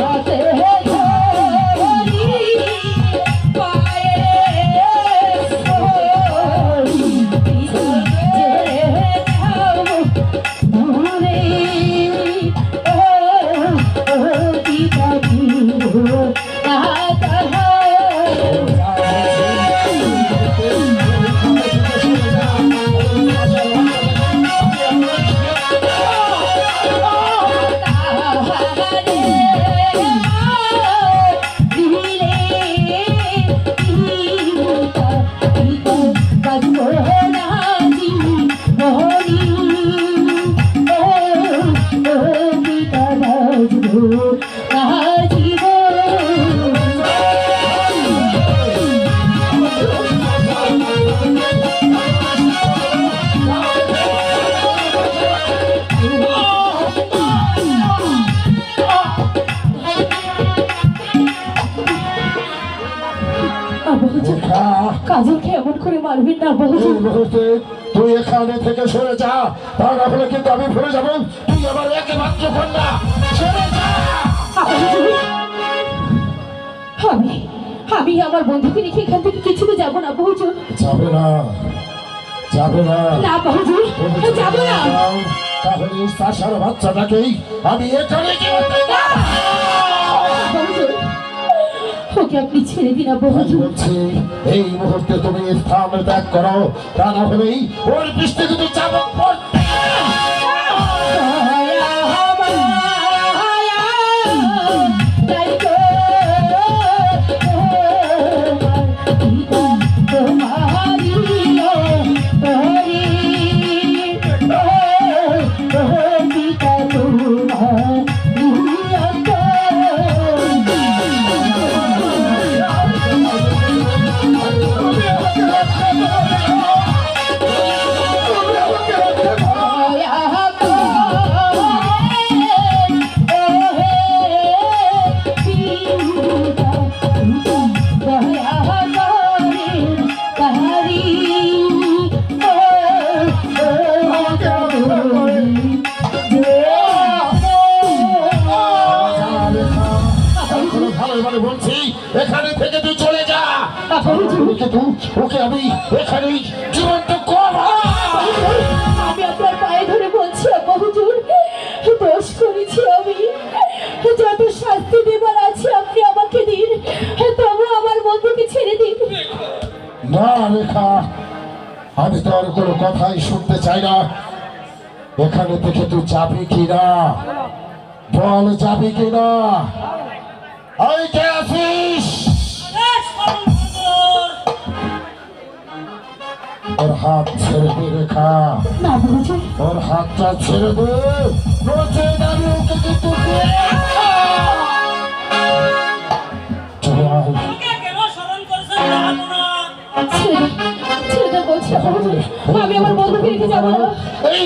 Até কাজলকে এমন করে মারবেন না বহুজন মুহূর্তে তুই এখানে থেকে সরে যা। তা না হলে কিন্তু আমি ভুলে যাব। তুই আমার একমাত্র কন্যা। সরে যা! আমি আমি আমার বন্ধুকে রেখে এখান থেকে কিছুতে যাব না বহুজন। যাবে না। যাবে না। না বহুজন। যাব না। তাহলে সাসার বাচ্চাটাকেই আমি এখানে বহুজন ওকে আপনি ছেড়ে দিন বলছি, এই মুহূর্তে তুমি স্থান ত্যাগ করো। তা না হলেই ওর বৃষ্টি কিন্তু চাপক পড়তে আমি এখানেই যত শাস্তি দেবার আছে আপনি আমাকে দিন তবু আমার বন্ধুকে ছেড়ে দিন না আমি তোর কোনো কথাই শুনতে চাই না। এখানে থেকে তুই চাবি কিনা? বল যাবি কিনা? কে আছিস? ওর হাত ছেড়ে দে রেখা। ওর হাতটা ছেড়ে দে। কিন্তু আমি আমার বন্ধু ফিরে যাব। এই